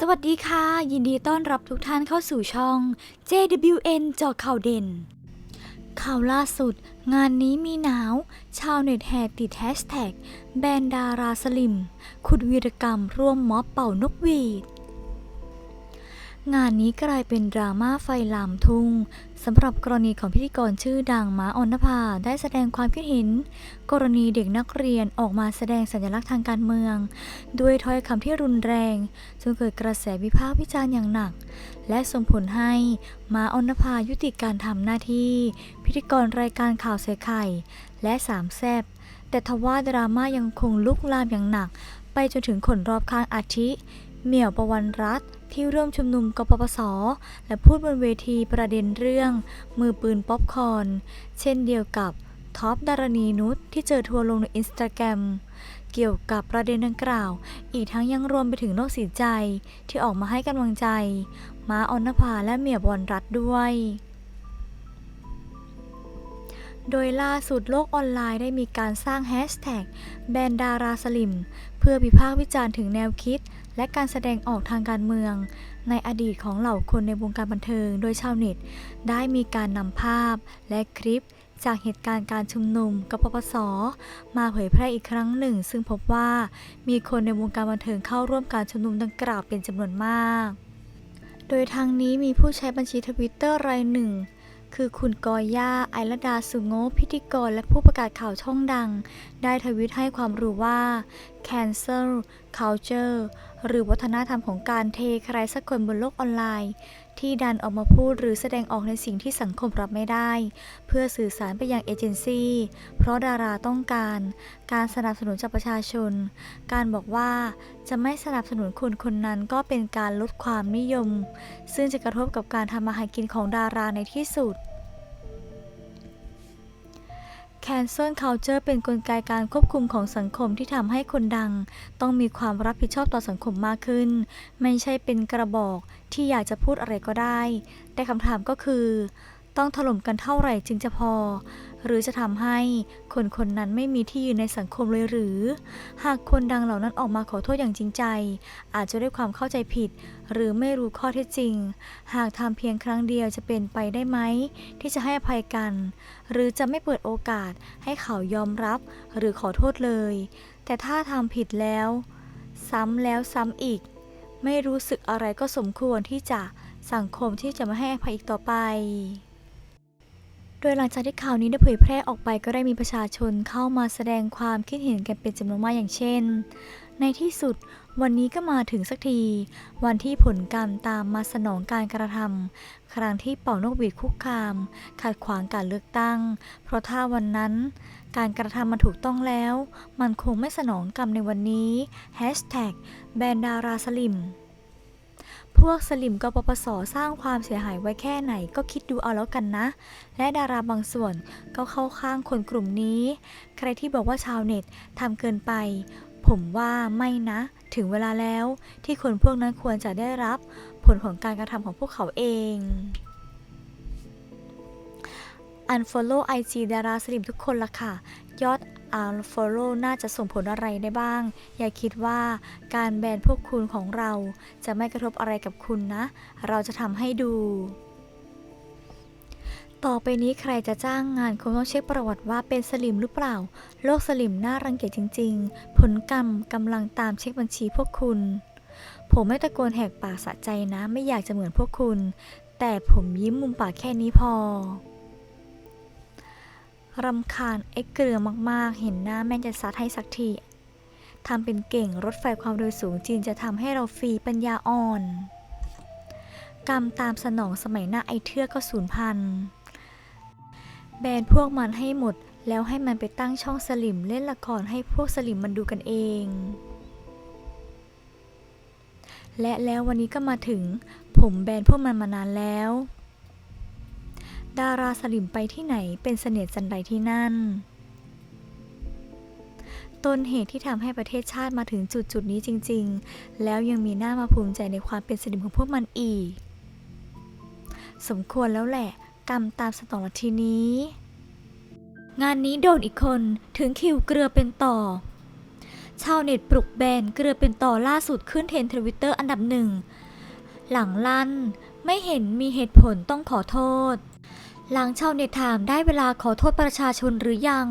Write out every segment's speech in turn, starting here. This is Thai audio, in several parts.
สวัสดีค่ะ ยินดีต้อนรับทุกท่านเข้าสู่ช่อง JWN จอข่าวเด่น ข่าวล่าสุด งานนี้มีหนาว ชาวเน็ตแห่ติดแฮชแท็กแบนดาราสลิม ขุดวีรกรรมร่วมม็อบเป่านกหวีด งานนี้กลายเป็นดราม่าไฟลามทุ่งสำหรับกรณีของพิธีกรชื่อดังม้าอนภาได้แสดงความคิดเห็น กรณีเด็กนักเรียนออกมาแสดงสัญลักษณ์ทางการเมือง ด้วยถ้อยคำที่รุนแรงจนเกิดกระแสวิพากษ์วิจารณ์อย่างหนัก และส่งผลให้ม้าออนภายุติการทำหน้าที่ พิธีกรรายการข่าวใส่ไข่ และสามแซบแต่ทว่าดราม่ายังคงลุกลามอย่างหนัก ไปจนถึงคนรอบข้างอาทิ เหมี่ยวประวันรัตที่ร่วมชุมนุมกปปส และพูดบนเวทีประเด็นเรื่อง มือปืนป๊อปคอนเช่นเดียวกับท็อปดารณีนุชที่เจอทัวร์ลงในอินสตาแกรมเกี่ยวกับประเด็นดังกล่าว อีกทั้งยังรวมไปถึงโลกสีใจที่ออกมาให้กำลังใจ ม้าอนภาและเหมียวบอลรัตด้วย โดยล่าสุดโลกออนไลน์ได้มีการสร้างแฮชแท็กแบนดาราสลิม เพื่อวิพากษ์วิจารณ์ถึงแนวคิด และการแสดงออกทางการเมือง ในอดีตของเหล่าคนในวงการบันเทิง โดยชาวเน็ต ได้มีการนำภาพและคลิปจากเหตุการณ์การชุมนุมกปปส มาเผยแพร่อีกครั้งหนึ่ง ซึ่งพบว่ามีคนในวงการบันเทิงเข้าร่วมการชุมนุมดังกล่าวเป็นจำนวนมาก โดยทางนี้มีผู้ใช้บัญชีทวิตเตอร์รายหนึ่ง คือคุณกอย่าไอรดาสุโงพิธีกรและผู้ประกาศข่าวช่องดัง ได้ทวิตให้ความรู้ว่า cancel culture หรือวัฒนธรรมของการเทใครสักคนบนโลกออนไลน์ ที่ดันออกมาพูดหรือแสดงออกในสิ่งที่สังคมรับไม่ได้ เพื่อสื่อสารไปยังเอเจนซี่เพราะดาราต้องการ การสนับสนุนจากประชาชน การบอกว่าจะไม่สนับสนุนคนคนนั้นก็เป็นการลดความนิยม ซึ่งจะกระทบกับการทำมาหากินของดาราในที่สุด Cancel Culture เป็นนกลไกการควบคุมของสังคมที่ทำให้คนดัง ต้องมีความรับผิดชอบต่อสังคมมากขึ้น ไม่ใช่เป็นกระบอกที่อยากจะพูดอะไรก็ได้ แต่คำถามก็คือ ต้องถล่มกันเท่าไหร่จึงจะพอ หรือจะทำให้คนคนนั้นไม่มีที่ยืนในสังคมเลยหรือ หากคนดังเหล่านั้นออกมาขอโทษอย่างจริงใจ อาจจะด้วยความเข้าใจผิด หรือไม่รู้ข้อเท็จจริง หากทำเพียงครั้งเดียวจะเป็นไปได้ไหมที่จะให้อภัยกัน หรือจะไม่เปิดโอกาสให้เขายอมรับ หรือขอโทษเลย แต่ถ้าทำผิดแล้ว ซ้ำแล้วซ้ำอีก ไม่รู้สึกอะไรก็สมควรที่จะสังคมที่จะไม่ให้อภัยอีกต่อไป โดยหลังจากที่ข่าวนี้ได้เผยแพร่ออกไปก็ได้มีประชาชนเข้ามาแสดงความคิดเห็นกันเป็นจำนวนมากอย่างเช่น ในที่สุดวันนี้ก็มาถึงสักที วันที่ผลกรรมตามมาสนองการกระทำครั้งที่เป่านกหวีดคุกคาม ขัดขวางการเลือกตั้ง เพราะถ้าวันนั้น การกระทำมันถูกต้องแล้ว มันคงไม่สนองกรรมในวันนี้แฮชแท็กแบนดาราสลิม พวกสลิมกปปสสร้างความเสียหายไว้แค่ไหนก็คิดดูเอาแล้วกันนะ และดาราบางส่วนก็เข้าข้างคนกลุ่มนี้ ใครที่บอกว่าชาวเน็ตทำเกินไป ผมว่าไม่นะ ถึงเวลาแล้วที่คนพวกนั้นควรจะได้รับผลของการกระทำของพวกเขาเอง Unfollow IG ดาราสลิมทุกคนละค่ะ ยอด Unfollow น่าจะส่งผลอะไรได้บ้าง อย่าคิดว่าการแบนพวกคุณของเราจะไม่กระทบอะไรกับคุณนะ เราจะทำให้ดู ต่อไปนี้ใครจะจ้างงานคงต้องเช็คประวัติว่าเป็นสลิมหรือเปล่า โลกสลิมน่ารังเกียจจริง ๆ ผลกรรมกำลังตามเช็คบัญชีพวกคุณ ผมไม่ตะโกนแหกปากสะใจนะ ไม่อยากจะเหมือนพวกคุณ แต่ผมยิ้มมุมปากแค่นี้พอ รำคาญไอ้เกลือมากๆ เห็นหน้าแม่งจะซัดให้สักทีทำเป็นเก่งรถไฟความเร็วสูงจีนจะทำให้เราฟรีปัญญาอ่อน กรรมตามสนองสมัยหน้าไอเทือกก็สูญพันธุ์แบนพวกมันให้หมดแล้วให้มันไปตั้งช่องสลิมเล่นละครให้พวกสลิมมันดูกันเอง และแล้ววันนี้ก็มาถึง ผมแบนพวกมันมานานแล้ว ดาราสลิมไปที่ไหนเป็นเสน่ห์จันใดที่นั่น ต้นเหตุที่ทำให้ประเทศชาติมาถึงจุดจุดนี้จริง ๆ แล้วยังมีหน้ามาภูมิใจในความเป็นสลิมของพวกมันอีก สมควรแล้วแหละ กรรมตามสนองทีนี้ งานนี้โดนอีกคนถึงคิวเกลือเป็นต่อชาวเน็ตปลุกแบนเกลือเป็นต่อล่าสุดขึ้นเทรนทวิตเตอร์อันดับหนึ่ง หลังลั่น ไม่เห็นมีเหตุผลต้องขอโทษ หลังชาวเน็ตถามได้เวลาขอโทษประชาชนหรือยัง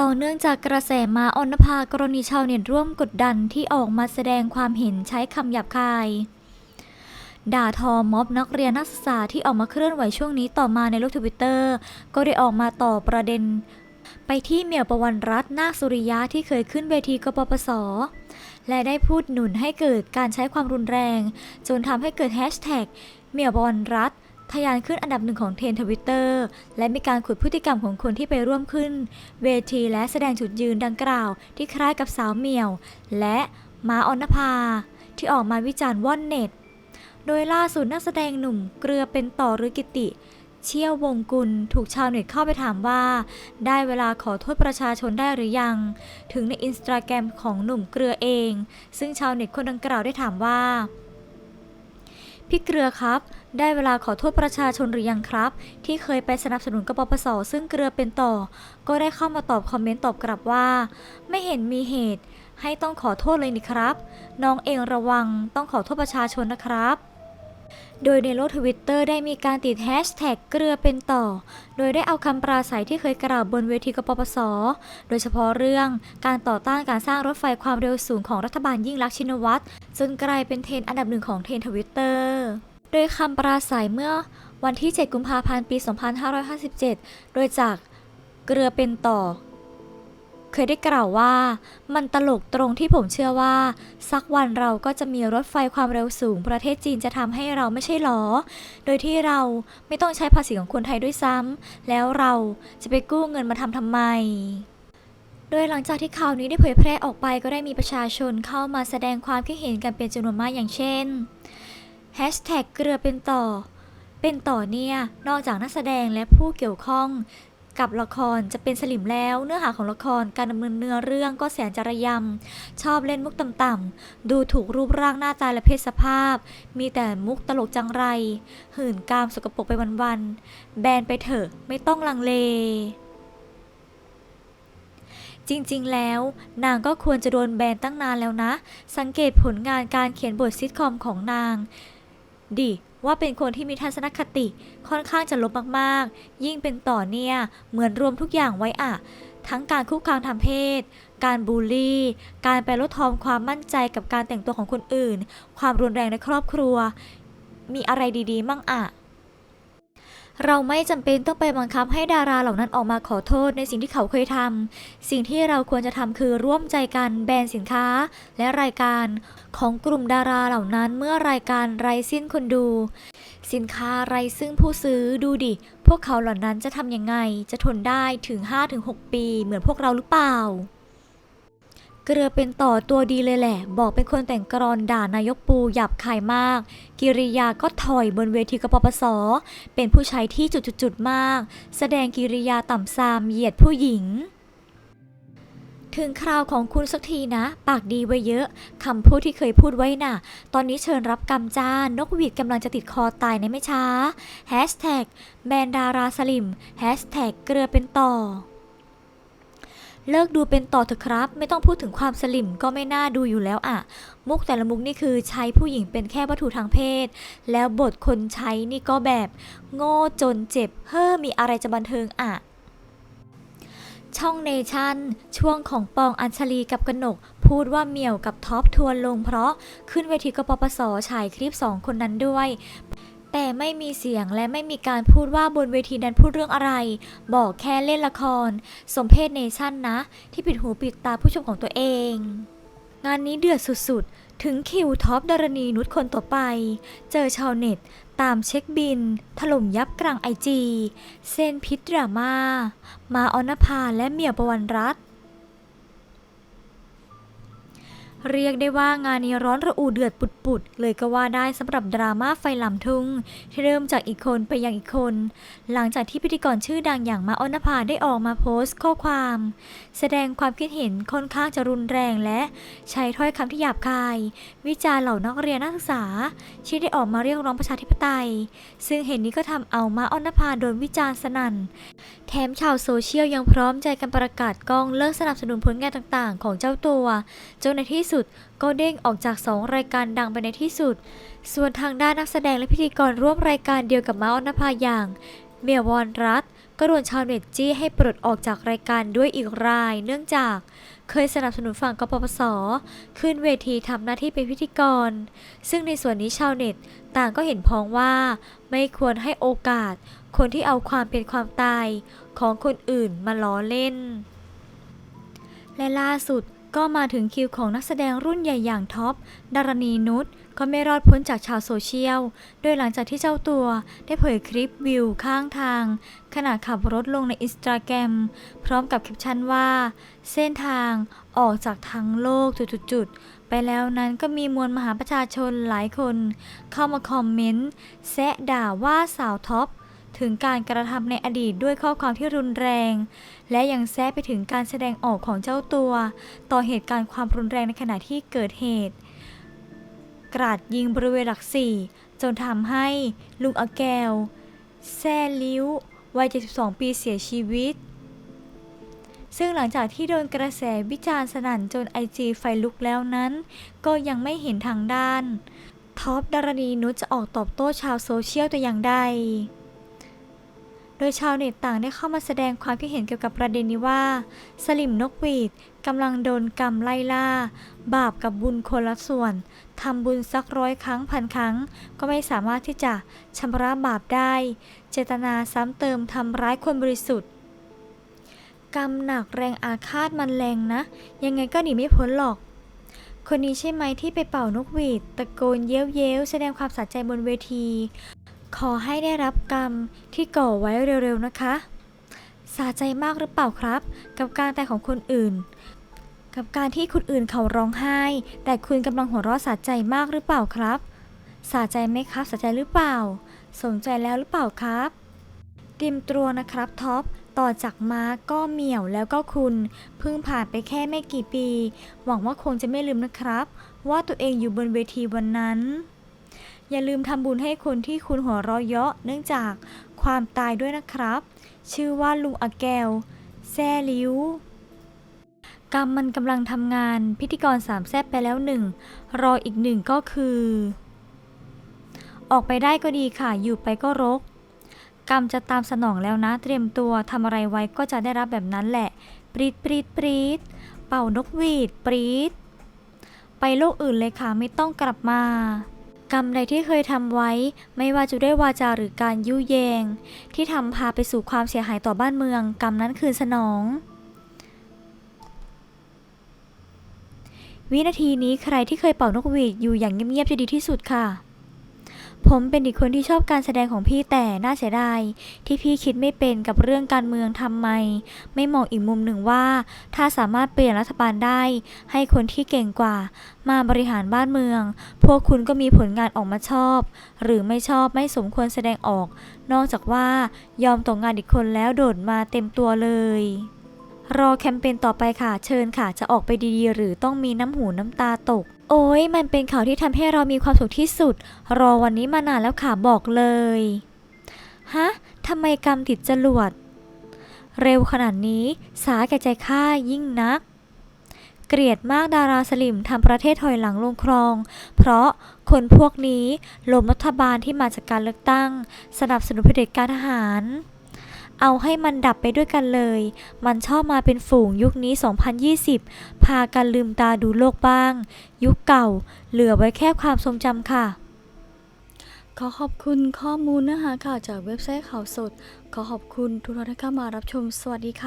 ต่อเนื่องจากกระแสมาอนภากรณีชาวเน็ตร่วมกดดันที่ออกมาแสดงความเห็นใช้คำหยาบคาย ด่าทอม็อบนักเรียนนักศึกษาที่ออกมาเคลื่อนไหวช่วงนี้ต่อมาในโลกทวิตเตอร์ ก็ได้ออกมาต่อประเด็น ไปที่เมียวประวันรัตน์นาคสุริยะที่เคยขึ้นเวทีกปปสและได้พูดหนุนให้เกิดการใช้ความรุนแรง จนทำให้เกิดแฮชแท็กเมียวประวันรัต ทะยานขึ้นอันดับหนึ่งของเทรนทวิตเตอร์และมีการขุดพฤติกรรมของคนที่ไปร่วมขึ้น เวทีและแสดงจุดยืนดังกล่าว ที่คล้ายกับสาวเหมียว และมาออนภา ที่ออกมาวิจารณ์ว่อนเน็ต โดยล่าสุดนักแสดงหนุ่มเกลือเป็นต่อหรือกิติ เชี่ยววงกุลถูกชาวเน็ตเข้าไปถามว่า ได้เวลาขอโทษประชาชนได้หรือยัง ถึงในอินสตาแกรมของหนุ่มเกลือเอง ซึ่งชาวเน็ตคนดังกล่าวได้ถามว่า พี่เกลือครับ ได้เวลาขอโทษประชาชนหรือยังครับ ที่เคยไปสนับสนุนกบพศซึ่งเกลือเป็นต่อ ก็ได้เข้ามาตอบคอมเมนต์ตอบกลับว่า ไม่เห็นมีเหตุ ให้ต้องขอโทษเลยนี่ครับ น้องเองระวังต้องขอโทษประชาชนนะครับ โดยในโลกทวิตเตอร์ได้มีการติดแฮชแท็กเกลือเป็นต่อ โดยได้เอาคำปราศัยที่เคยกล่าวบนเวทีกปปส โดยเฉพาะเรื่องการต่อต้านการสร้างรถไฟความเร็วสูงของรัฐบาลยิ่งลักษณ์ชินวัตรจนกลายเป็นเทรนอันดับหนึ่งของเทรนทวิตเตอร์โดยคำปราศัยเมื่อวันที่ 7 กุมภาพันธ์ ปี 2557 โดยจากเกลือเป็นต่อ เคยได้กล่าวว่า มันตลกตรงที่ผมเชื่อว่า สักวันเราก็จะมีรถไฟความเร็วสูง ประเทศจีนจะทำให้เราไม่ใช่หรอ โดยที่เราไม่ต้องใช้ภาษีของคนไทยด้วยซ้ำแล้วเราจะไปกู้เงินมาทำทำไมโดยหลังจากที่ข่าวนี้ได้เผยแพร่ออกไปก็ได้มีประชาชนเข้ามาแสดงความคิดเห็นกันเป็นจำนวนมากอย่างเช่นแฮชแท็กเกลือเป็นต่อ เป็นต่อเนี่ย นอกจากนักแสดงและผู้เกี่ยวข้อง กับละครจะเป็นสลิมแล้ว เนื้อหาของละครการดำเนินเนื้อเรื่องก็แสนจระยำ ชอบเล่นมุกต่ำๆ ดูถูกรูปร่างหน้าตาและเพศสภาพ มีแต่มุกตลกจังไร หื่นกามสกปรกไปวันๆ แบนไปเถอะไม่ต้องลังเลจริงๆ แล้ว นางก็ควรจะโดนแบนตั้งนานแล้วนะ สังเกตผลงานการเขียนบทซิทคอมของนาง ดิ ว่าเป็นคนที่มีทัศนคติค่อนข้างจะลบมากๆ ยิ่งเป็นต่อเนี่ยเหมือนรวมทุกอย่างไว้อะทั้งการคุกคามทางเพศ การบูลลี่ การไปลดทอนความมั่นใจกับการแต่งตัวของคนอื่น ความรุนแรงในครอบครัว มีอะไรดีๆมั่งอะ เราไม่จำเป็นต้องไปบังคับให้ดาราเหล่านั้นออกมาขอโทษในสิ่งที่เขาเคยทำสิ่งที่เราควรจะทำคือร่วมใจกันแบนสินค้า และรายการของกลุ่มดาราเหล่านั้นเมื่อรายการไร้สิ้นคนดู สินค้าไร้ซึ่งผู้ซื้อดูดิ พวกเขาเหล่านั้นจะทำยังไง จะทนได้ถึง 5-6 ปี เหมือนพวกเราหรือเปล่า เกลือเป็นต่อตัวดีเลยแหละ บอกเป็นคนแต่งกรอนด่านายกปูหยาบคายมาก กิริยาก็ถอยบนเวทีกปปส เป็นผู้ใช้ที่จุดๆมาก แสดงกิริยาต่ำซามเหยียดผู้หญิง ถึงคราวของคุณสักทีนะ ปากดีไว้เยอะคำพูดที่เคยพูดไว้น่ะ ตอนนี้เชิญรับกรรมจ้านกหวีดกำลังจะติดคอตายในไม่ช้าแฮชแท็กแบนดาราสลิมแฮชแท็กเกลือเป็นต่อ เลิกดูเป็นต่อเถอะครับ ไม่ต้องพูดถึงความสลิมก็ไม่น่าดูอยู่แล้วอะมุกแต่ละมุกนี่คือใช้ผู้หญิงเป็นแค่วัตถุทางเพศ แล้วบทคนใช้นี่ก็แบบ โง่จนเจ็บ เฮ้อมีอะไรจะบันเทิงอะช่องเนชั่น ช่วงของปองอัญชลีกับกนก พูดว่าเหมี่ยวกับท็อปทวนลงเพราะขึ้นเวทีกปปสฉายคลิปสองคนนั้นด้วย แต่ไม่มีเสียงและไม่มีการพูดว่าบนเวทีนั้นพูดเรื่องอะไร บอกแค่เล่นละคร สมเพศเนชั่นนะ ที่ปิดหูปิดตาผู้ชมของตัวเอง งานนี้เดือดสุดๆ ถึงคิวท็อปดารณีนุชคนต่อไป เจอชาวเน็ต ตามเช็คบิน ถล่มยับกลางไอจีเซนพิษดราม่ามาออนภาและเมียประวันรัตน์ เรียกได้ว่างานนี้ร้อนระอุเดือดปุดๆ เลยก็ว่าได้สำหรับดราม่าไฟลำทุ่ง ที่เริ่มจากอีกคนไปยังอีกคน หลังจากที่พิธีกรชื่อดังอย่างมาออนภาได้ออกมาโพสต์ข้อความ แสดงความคิดเห็นค่อนข้างจะรุนแรงและใช้ถ้อยคำที่หยาบคาย วิจาร์เหล่านักเรียนนักศึกษา ที่ได้ออกมาเรียกร้องประชาธิปไตย ซึ่งเหตุนี้ก็ทำเอามาออนภาโดนวิจารณ์สนั่น แถมชาวโซเชียลยังพร้อมใจกันประกาศกล้องเลิกสนับสนุนผลงานต่างๆ ของเจ้าตัวจนในที่สุด ก็เด้งออกจาก 2 รายการดังไปในที่สุด ส่วนทางด้านนักแสดงและพิธีกรร่วมรายการเดียวกับมาอนภาอย่าง เมียวรรัตก็โดนชาวเน็ตจี้ให้ปลดออกจากรายการด้วยอีกราย เนื่องจากเคยสนับสนุนฝั่งกปปส ขึ้นเวทีทำหน้าที่เป็นพิธีกร ซึ่งในส่วนนี้ชาวเน็ตต่างก็เห็นพ้องว่า ไม่ควรให้โอกาส คนที่เอาความเป็นความตายของคนอื่นมาล้อเล่น และล่าสุด ก็มาถึงคิวของนักแสดงรุ่นใหญ่อย่างท็อป ดารณีนุช ก็ไม่รอดพ้นจากชาวโซเชียล โดยหลังจากที่เจ้าตัวได้เผยคลิปวิวข้างทาง ขณะขับรถลงในอินสตาแกรมพร้อมกับแคปชั่นว่า เส้นทางออกจากทางโลกจุดๆๆ ไปแล้วนั้นก็มีมวลมหาประชาชนหลายคน เข้ามาคอมเมนต์แซะด่าว่าสาวท็อป ถึงการกระทำในอดีตด้วยข้อความที่รุนแรง และยังแซะไปถึงการแสดงออกของเจ้าตัว ต่อเหตุการณ์ความรุนแรงในขณะที่เกิดเหตุ กราดยิงบริเวณหลักสี่จนทำให้ลุงอแกวแซ่ลิ้ว วัย 72 ปีเสียชีวิต ซึ่งหลังจากที่โดนกระแสวิจารณ์สนั่นจนไอจีไฟลุกแล้วนั้น ก็ยังไม่เห็นทางด้าน ท็อปดารณีนุชจะออกตอบโต้ชาวโซเชียลแต่อย่างใด ดยชาวเน็ตต่างได้เข้ามาแสดงความคิดเห็นเกี่ยวกับประเด็นนี้ว่า สลิมนกหวีดกำลังโดนกรรมไล่ล่า บาปกับบุญคนละส่วนทำบุญสักร้อยครั้งพันครั้ง ก็ไม่สามารถที่จะชำระบาปได้ เจตนาซ้ำเติมทำร้ายคนบริสุทธิ์กรรมหนักแรงอาฆาตมันแรงนะ ยังไงก็หนีไม่พ้นหรอก คนนี้ใช่ไหมที่ไปเป่านกหวีด ตะโกนเย้ยวเย้วแสดงความสะใจบนเวที ขอให้ได้รับกรรมที่ก่อไว้เร็วๆนะคะ สาใจมากหรือเปล่าครับ กับการแตายของคนอื่น กับการที่คนอื่นเขาร้องไห้ แต่คุณกำลังหัวเราะสะใจมากหรือเปล่าครับ สาใจไหมครับสาใจหรือเปล่า สนใจแล้วหรือเปล่าครับเตรียมตัวนะครับท็อปต่อจากมาก็เหมี่ยวแล้วก็คุณเพิ่งผ่านไปแค่ไม่กี่ปี หวังว่าคงจะไม่ลืมนะครับ ว่าตัวเองอยู่บนเวทีวันนั้น อย่าลืมทำบุญให้คนที่คุณหัวเราะเยาะเนื่องจากความตายด้วยนะครับ ชื่อว่าลุงอาแกวแซ่ลิ้วกรรมมันกำลังทำงานพิธีกรสามแซบไปแล้วหนึ่งรออีกหนึ่งก็คือ ออกไปได้ก็ดีค่ะ อยู่ไปก็รก กรรมจะตามสนองแล้วนะ เตรียมตัวทำอะไรไว้ก็จะได้รับแบบนั้นแหละ ปรีดปรีดปรีดเป่านกหวีดปรีดไปโลกอื่นเลยค่ะ ไม่ต้องกลับมา กรรมใดที่เคยทำไว้ ไม่ว่าจะด้วยวาจาหรือการยุแยง ที่ทำพาไปสู่ความเสียหายต่อบ้านเมือง กรรมนั้นคืนสนอง วินาทีนี้ใครที่เคยเป่านกหวีดอยู่อย่างเงียบๆจะดีที่สุดค่ะ ผมเป็นอีกคนที่ชอบการแสดงของพี่แต่น่าเสียดายที่พี่คิดไม่เป็นกับเรื่องการเมืองทำไม ไม่มองอีกมุมหนึ่งว่า ถ้าสามารถเปลี่ยนรัฐบาลได้ ให้คนที่เก่งกว่า มาบริหารบ้านเมือง พวกคุณก็มีผลงานออกมาชอบ หรือไม่ชอบไม่สมควรแสดงออก นอกจากว่ายอมตกงานอีกคนแล้วโดดมาเต็มตัวเลยรอแคมเปญต่อไปค่ะ เชิญค่ะ จะออกไปดีๆ หรือต้องมีน้ำหูน้ำตาตก โอ้ยมันเป็นข่าวที่ทำให้เรามีความสุขที่สุด รอวันนี้มานานแล้วค่ะบอกเลย ฮะทำไมกรรมติดจรวด เร็วขนาดนี้ สาแก่ใจข้ายิ่งนัก เกลียดมากดาราสลิมทำประเทศถอยหลังลงคลอง เพราะคนพวกนี้ลมรัฐบาลที่มาจากการเลือกตั้ง สนับสนุนเผด็จการทหาร เอาให้มันดับไปด้วยกันเลย มันชอบมาเป็นฝูงยุคนี้ 2020 พากันลืมตาดูโลกบ้าง ยุคเก่า เหลือไว้แค่ความทรงจำค่ะ ขอขอบคุณข้อมูลเนื้อหาข่าวจากเว็บไซต์ข่าวสด ขอขอบคุณทุกท่านที่เข้ามารับชม สวัสดีค่ะ